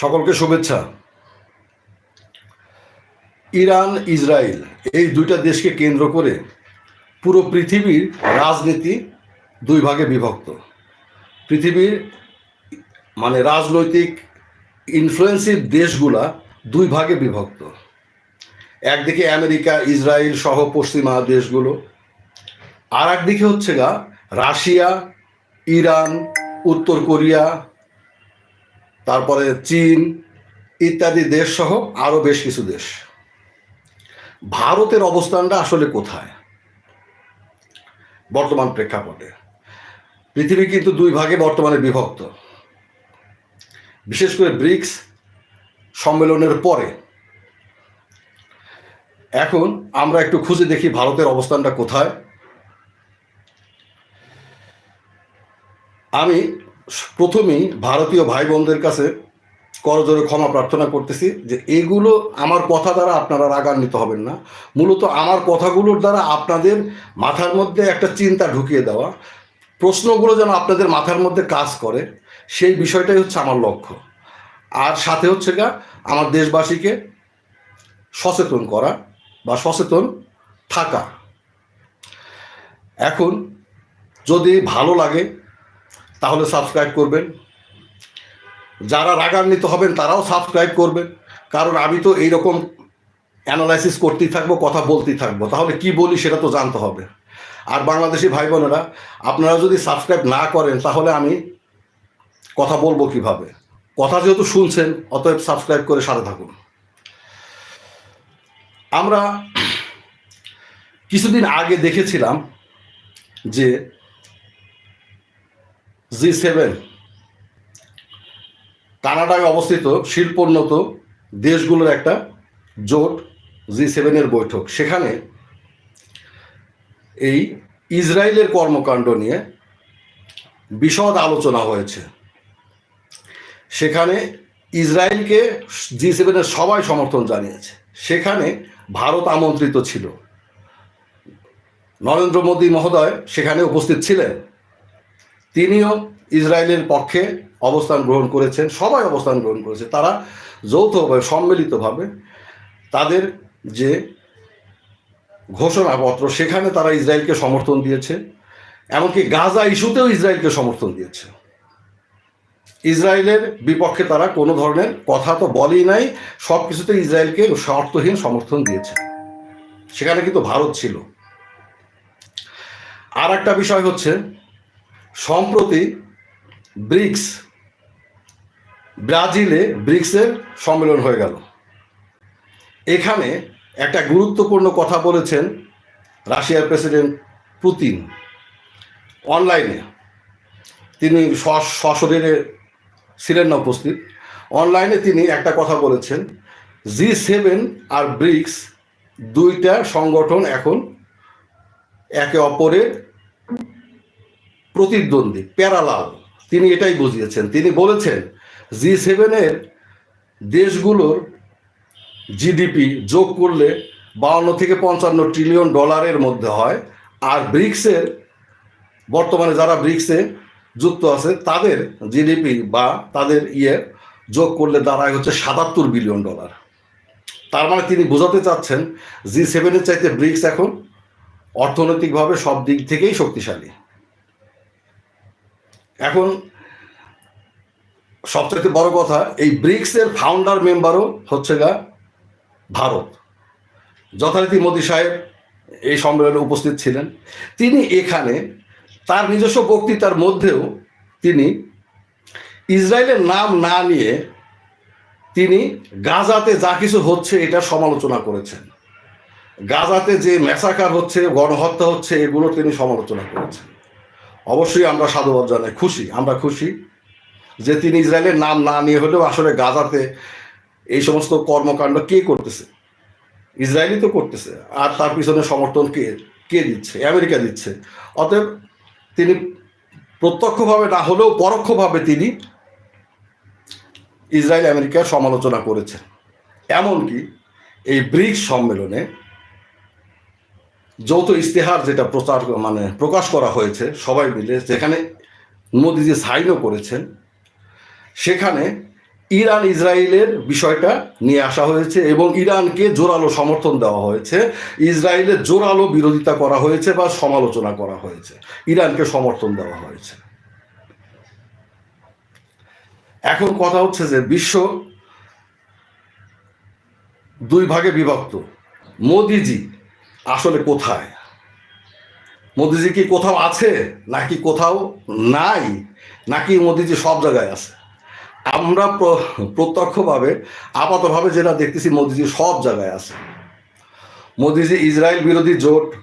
সকলকে শুভেচ্ছা। Iran, Israel এই দুইটা দেশকে কেন্দ্র করে পুরো পৃথিবীর রাজনীতি দুই ভাগে বিভক্ত। পৃথিবীর মানে রাজনৈতিক ইনফ্লুয়েন্সিভ দেশগুলা দুই ভাগে বিভক্ত। একদিকে আমেরিকা, ইসরায়েল সহ পশ্চিমা দেশগুলো। আর একদিকে হচ্ছে গা রাশিয়া, ইরান, উত্তর কোরিয়া তারপরে চীন ইত্যাদি দেশ সহ আরও বেশ কিছু দেশ। ভারতের অবস্থানটা আসলে কোথায়? বর্তমান প্রেক্ষাপটে। পৃথিবী কিন্তু দুই ভাগে বর্তমানে বিভক্ত। বিশেষ করে ব্রিক্স সম্মেলনের পরে। এখন আমরা একটু খুঁজে দেখি ভারতের অবস্থানটা কোথায়। আমি প্রথমেই ভারতীয় ভাই বোনদের কাছে করজোরে ক্ষমা প্রার্থনা করতেছি যে এগুলো আমার কথা দ্বারা আপনারা রাগান্বিত হবেন না। মূলত আমার কথাগুলোর দ্বারা আপনাদের মাথার মধ্যে একটা চিন্তা ঢুকিয়ে দেওয়া। প্রশ্নগুলো যেন আপনাদের মাথার মধ্যে কাজ করে, সেই বিষয়টাই হচ্ছে আমার লক্ষ্য। আর সাথে হচ্ছে গা, আমার দেশবাসীকে সচেতন করা বা সচেতন থাকা। এখন যদি ভালো লাগে তাহলে সাবস্ক্রাইব করবেন। যারা রাগান্বিত হবেন, তারাও সাবস্ক্রাইব করবেন। কারণ আমি তো এইরকম অ্যানালাইসিস করতেই থাকব, কথা বলতেই থাকব। তাহলে কি বলি সেটা তো জানতে হবে। আর বাংলাদেশি ভাই বোনেরা, আপনারা যদি সাবস্ক্রাইব না করেন, তাহলে আমি কথা বলব কীভাবে? কথা যেহেতু শুনছেন, অতএব সাবস্ক্রাইব করে সাথে থাকুন। আমরা কিছুদিন আগে দেখেছিলাম যে জি সেভেন। কানাডায় অবস্থিত শিল্পোন্নত দেশগুলোর একটা জোট জি সেভেনের বৈঠক। সেখানে এই ইসরায়েলের কর্মকাণ্ড নিয়ে বিশদ আলোচনা হয়েছে। সেখানে ইসরায়েলকে জি সেভেনের সবাই সমর্থন জানিয়েছে। সেখানে ভারত আমন্ত্রিত ছিল। নরেন্দ্র মোদী মহোদয় সেখানে উপস্থিত ছিলেন। তিনিও ইসরায়েলের পক্ষে অবস্থান গ্রহণ করেছেন, সবাই অবস্থান গ্রহণ করেছে। তারা যৌথভাবে, সম্মিলিতভাবে তাদের যে ঘোষণাপত্র, সেখানে তারা ইসরায়েলকে সমর্থন দিয়েছে, এমনকি গাজা ইস্যুতেও ইসরায়েলকে সমর্থন দিয়েছে। ইসরায়েলের বিপক্ষে তারা কোনো ধরনের কথা তো বলেই নাই সব কিছুতে ইসরায়েলকে শর্তহীন সমর্থন দিয়েছে। সেখানে কিন্তু ভারত ছিল। আর একটা বিষয় হচ্ছে সম্প্রতি ব্রিক্স, ব্রাজিলে ব্রিক্সের সম্মেলন হয়ে গেল। এখানে একটা গুরুত্বপূর্ণ কথা বলেছেন রাশিয়ার প্রেসিডেন্ট পুতিন। অনলাইনে তিনি সশরীরে ছিলেন না উপস্থিত। অনলাইনে তিনি একটা কথা বলেছেন, জি সেভেন আর ব্রিক্স দুইটা সংগঠন এখন একে অপরের প্রতিদ্বন্দ্বী প্যারালাল তিনি এটাই বুঝিয়েছেন। তিনি বলেছেন জি সেভেনের দেশগুলোর জিডিপি যোগ করলে বাউন্ন থেকে পঞ্চান্ন ট্রিলিয়ন ডলারের মধ্যে হয়। আর ব্রিক্সের বর্তমানে যারা ব্রিক্সে যুক্ত আছে, তাদের জিডিপি বা তাদের ইয়ে যোগ করলে দাঁড়ায় হচ্ছে সাতাত্তর বিলিয়ন ডলার তার মানে তিনি বোঝাতে চাচ্ছেন জি সেভেনের চাইতে ব্রিক্স এখন অর্থনৈতিকভাবে সব দিক থেকেই শক্তিশালী। এখন সবচেয়ে বড় কথা, এই ব্রিক্সের ফাউন্ডার মেম্বারও হচ্ছে গা ভারত। যথারীতি মোদী সাহেব এই সম্মেলনে উপস্থিত ছিলেন। তিনি এখানে তার নিজস্ব বক্তৃতার মধ্যেও তিনি ইসরায়েলের নাম না নিয়ে তিনি গাজাতে যা কিছু হচ্ছে এটা সমালোচনা করেছেন। গাজাতে যে ম্যাসাকার হচ্ছে, গণহত্যা হচ্ছে, এগুলো তিনি সমালোচনা করেছেন। অবশ্যই আমরা সাধুবাদ জানাই, খুশি, আমরা খুশি যে তিনি ইসরায়েলের নাম না নিয়ে হলেও আসলে গাজাতে এই সমস্ত কর্মকাণ্ড কে করতেছে? ইসরায়েলই তো করতেছে। আর তার পিছনে সমর্থন কে কে দিচ্ছে? আমেরিকা দিচ্ছে। অতএব তিনি প্রত্যক্ষভাবে না হলেও পরোক্ষভাবে তিনি ইসরায়েল আমেরিকার সমালোচনা করেছেন। এমনকি এই ব্রিক্স সম্মেলনে যৌথ ইস্তেহার যেটা প্রচার মানে প্রকাশ করা হয়েছে, সবাই মিলে, যেখানে মোদিজি সাইনও করেছেন, সেখানে ইরান ইসরায়েলের বিষয়টা নিয়ে আসা হয়েছে এবং ইরানকে জোরালো সমর্থন দেওয়া হয়েছে। ইসরায়েলের জোরালো বিরোধিতা করা হয়েছে বা সমালোচনা করা হয়েছে। ইরানকে সমর্থন দেওয়া হয়েছে। এখন কথা হচ্ছে যে বিশ্ব দুই ভাগে বিভক্ত। মোদিজি আসলে কোথায়? মোদিজি কি কোথাও আছে? নাকি কোথাও নাই? নাকি মোদিজি সব জায়গায় আছে? আমরা প্র- প্রত্যক্ষভাবে, আপাতভাবে যেটা দেখতেছি, মোদিজি সব জায়গায় আছে। মোদিজি ইসরায়েল বিরোধী জোট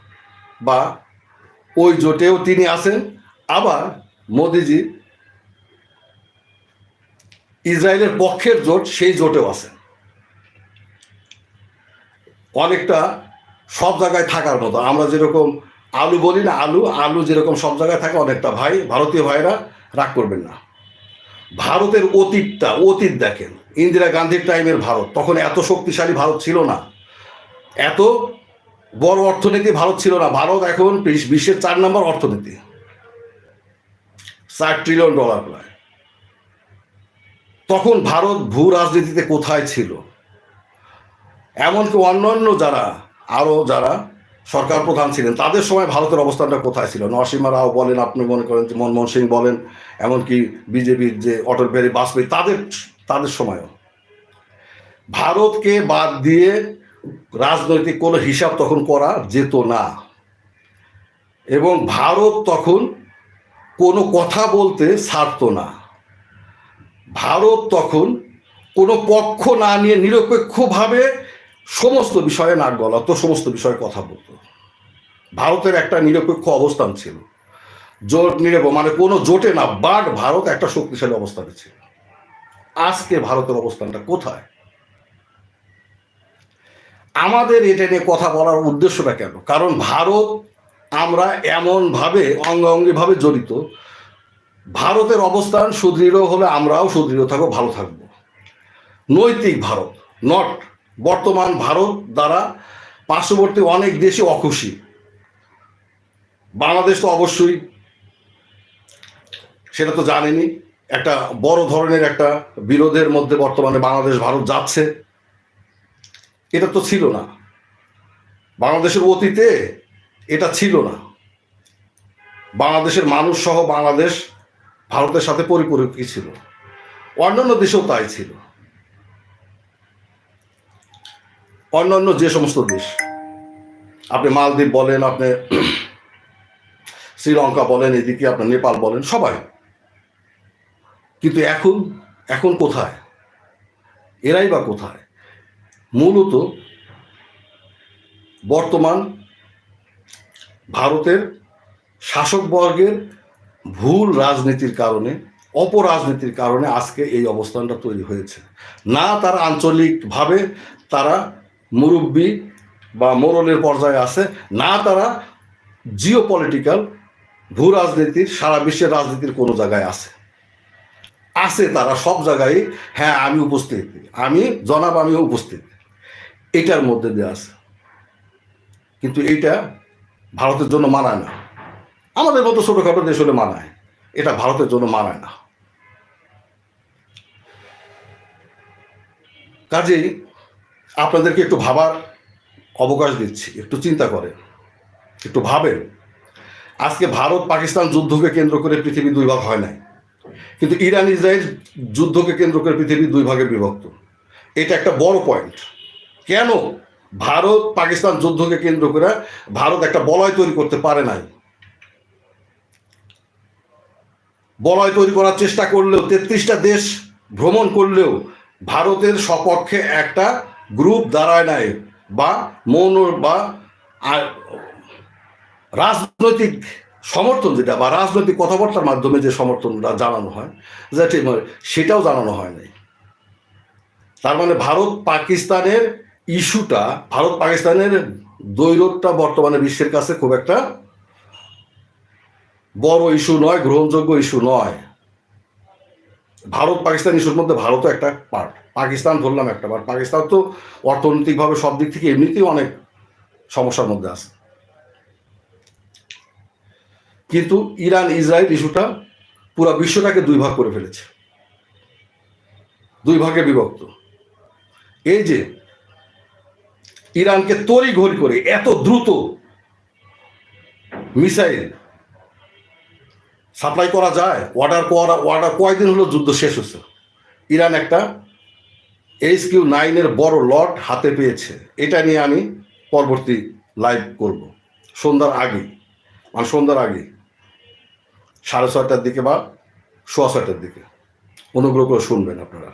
বা ওই জোটেও তিনি আছেন। আবার মোদিজি ইসরায়েলের পক্ষের জোট, সেই জোটেও আছেন। অনেকটা সব জায়গায় থাকার মতো। আমরা যেরকম আলু বলি না আলু আলু যেরকম সব জায়গায় থাকে অনেকটা ভাই, ভারতীয় ভাইরা রাগ করবেন না। ভারতের অতীতটা, অতীত দেখেন, ইন্দিরা গান্ধীর টাইমের ভারত, তখন এত শক্তিশালী ভারত ছিল না। এত বড় অর্থনীতি ভারত ছিল না, ভারত এখন বিশ্বের চার নম্বর অর্থনীতি। চার ট্রিলিয়ন ডলার প্রায়। তখন ভারত ভূ রাজনীতিতে কোথায় ছিল? এমনকি অন্যান্য যারা আরও যারা সরকার প্রধান ছিলেন, তাদের সময় ভারতের অবস্থানটা কোথায় ছিল? নরসিংহ রাও বলেন, আপনি মনে করেন যে মনমোহন সিং বলেন, এমনকি বিজেপির যে অটল বিহারী বাজপেয়ী, তাদের তাদের সময়ও। ভারতকে বাদ দিয়ে রাজনৈতিক কোনো হিসাব তখন করা যেত না। এবং ভারত তখন কোনো কথা বলতে ছাড়তো না। ভারত তখন কোনো পক্ষ না নিয়ে নিরপেক্ষভাবে সমস্ত বিষয়ে নাক গলাতো সমস্ত বিষয়ে কথা বলতো। ভারতের একটা নিরপেক্ষ অবস্থান ছিল। জোট নিরপ মানে কোনো জোটে না, বাট ভারত একটা শক্তিশালী অবস্থানে ছিল। আজকে ভারতের অবস্থানটা কোথায়? আমাদের এটা নিয়ে কথা বলার উদ্দেশ্যটা কেন? কারণ ভারত আমরা এমনভাবে, অঙ্গাঙ্গিভাবে জড়িত। ভারতের অবস্থান সুদৃঢ় হলে আমরাও সুদৃঢ় থাকব, ভালো থাকব। নৈতিক ভারত নট বর্তমান ভারত দ্বারা পার্শ্ববর্তী অনেক দেশই অখুশি। বাংলাদেশ তো অবশ্যই, সেটা তো জানেনি, একটা বড় ধরনের একটা বিরোধের মধ্যে বর্তমানে বাংলাদেশ, ভারত যাচ্ছে। এটা তো ছিল না। বাংলাদেশের অতীতে এটা ছিল না। বাংলাদেশের মানুষ সহ বাংলাদেশ ভারতের সাথে পরিপূরকই ছিল। অন্যান্য দেশেও তাই ছিল। অন্যান্য যে সমস্ত দেশ, আপনি মালদ্বীপ বলেন, আপনি শ্রীলঙ্কা বলেন, এদিকে আপনার নেপাল বলেন, সবাই। কিন্তু এখন এখন কোথায়? এরাই বা কোথায়? মূলত বর্তমান ভারতের শাসকবর্গের ভুল রাজনীতির কারণে, অপরাজনীতির কারণে আজকে এই অবস্থানটা তৈরি হয়েছে। না তারা আঞ্চলিকভাবে তারা মুরব্বী বা মোরলের পর্যায়ে আছে, না তারা জিও পলিটিক্যাল ভূ রাজনীতির, সারা বিশ্বের রাজনীতির কোনো জায়গায় আছে। আছে তারা সব জায়গায় হ্যাঁ আমি উপস্থিত। আমি, জনাব আমি উপস্থিত। এটার মধ্যে দিয়ে আছে। কিন্তু এটা ভারতের জন্য মানায় না। আমাদের মতো ছোটোখাটো দেশ হলে মানায়। এটা ভারতের জন্য মানায় না। কাজেই আপনাদেরকে একটু ভাবার অবকাশ দিচ্ছি, একটু চিন্তা করেন, একটু ভাবেন। আজকে ভারত পাকিস্তান যুদ্ধকে কেন্দ্র করে পৃথিবী দুই ভাগ হয় নাই। কিন্তু ইরান, ইসরায়েল যুদ্ধকে কেন্দ্র করে পৃথিবী দুই ভাগে বিভক্ত। এটা একটা বড় পয়েন্ট কেন ভারত পাকিস্তান যুদ্ধকে কেন্দ্র করে ভারত একটা বলয় তৈরি করতে পারে নাই? বলয় তৈরি করার চেষ্টা করলেও তেত্রিশটা দেশ ভ্রমণ করলেও ভারতের সপক্ষে একটা গ্রুপ দাঁড়ায় নাই বা মৌন বা রাজনৈতিক সমর্থন যেটা বা রাজনৈতিক কথাবার্তার মাধ্যমে যে সমর্থনটা জানানো হয় যেটি সেটাও জানানো হয় নাই। তার মানে ভারত পাকিস্তানের ইস্যুটা, ভারত পাকিস্তানের দৈরতটা বর্তমানে বিশ্বের কাছে খুব একটা বড় ইস্যু নয়, গ্রহণযোগ্য ইস্যু নয়। ভারত পাকিস্তান ইস্যুর মধ্যে ভারতও একটা পার্ট পাকিস্তান ধরলাম একটা পার্ট পাকিস্তান তো অর্থনৈতিকভাবে সব দিক থেকে এমনিতেই অনেক সমস্যার মধ্যে আছে। কিন্তু ইরান, ইসরায়েল ইস্যুটা পুরো বিশ্বটাকে দুই ভাগ করে ফেলেছে। দুই ভাগে বিভক্ত। এই যে ইরানকে তড়ি ঘড়ি করে এত দ্রুত মিসাইল সাপ্লাই করা যায় অর্ডার করা অর্ডার কয়দিন হলো যুদ্ধ শেষ হচ্ছে ইরান একটা এইচ কিউ নাইনের বড় লট হাতে পেয়েছে। এটা নিয়ে আমি পরবর্তী লাইভ করব। সন্ধ্যার আগে মানে সন্ধ্যার আগে, সাড়ে ছয়টার দিকে বা সোয়া ছয়টার দিকে। অনুগ্রহ করে শুনবেন আপনারা।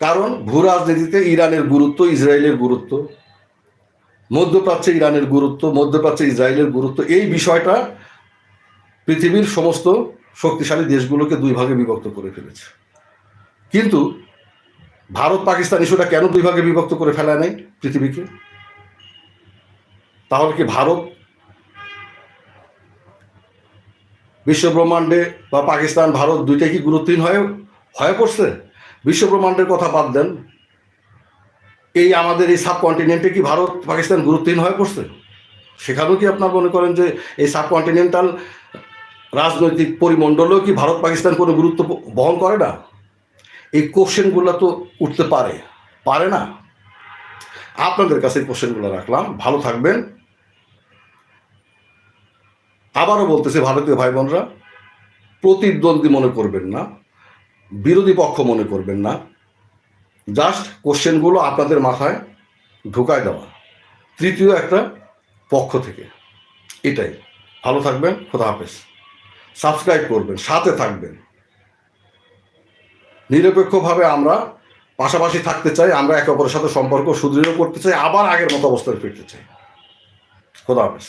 কারণ ভূ রাজনীতিতে ইরানের গুরুত্ব, ইসরায়েলের গুরুত্ব, মধ্যপ্রাচ্যে ইরানের গুরুত্ব, মধ্যপ্রাচ্যে ইসরায়েলের গুরুত্ব, এই বিষয়টা পৃথিবীর সমস্ত শক্তিশালী দেশগুলোকে দুই ভাগে বিভক্ত করে ফেলেছে। কিন্তু ভারত পাকিস্তান ইস্যুটা কেন দুই ভাগে বিভক্ত করে ফেলা নেই পৃথিবীকে? তাহলে কি ভারত বিশ্বব্রহ্মাণ্ডে বা পাকিস্তান, ভারত দুইটাই কি গুরুত্বহীন হয়ে হয়ে পড়ছে? বিশ্বব্রহ্মাণ্ডের কথা বাদ দেন। এই আমাদের এই সাবকন্টিনেন্টে কি ভারত, পাকিস্তান গুরুত্বহীন হয়ে পড়ছে? সেখানেও কি আপনার মনে করেন যে এই সাবকন্টিনেন্টাল রাজনৈতিক পরিমণ্ডলেও কি ভারত পাকিস্তান কোনো গুরুত্ব বহন করে না? এই কোশ্চেনগুলো তো উঠতে পারে। পারে না। আপনাদের কাছে এই কোশ্চেনগুলো রাখলাম। ভালো থাকবেন। আবারও বলতেছে, ভারতীয় ভাই বোনরা প্রতিদ্বন্দ্বী মনে করবেন না। বিরোধী পক্ষ মনে করবেন না। জাস্ট কোশ্চেনগুলো আপনাদের মাথায় ঢুকায় দেওয়া। তৃতীয় একটা পক্ষ থেকে। এটাই। ভালো থাকবেন। খোদা হাফেজ। সাবস্ক্রাইব করবেন, সাথে থাকবেন। নিরপেক্ষভাবে আমরা পাশাপাশি থাকতে চাই, আমরা একে অপরের সাথে সম্পর্ক সুদৃঢ় করতে চাই, আবার আগের মতো অবস্থায় ফিরতে চাই। খোদা হাফেজ।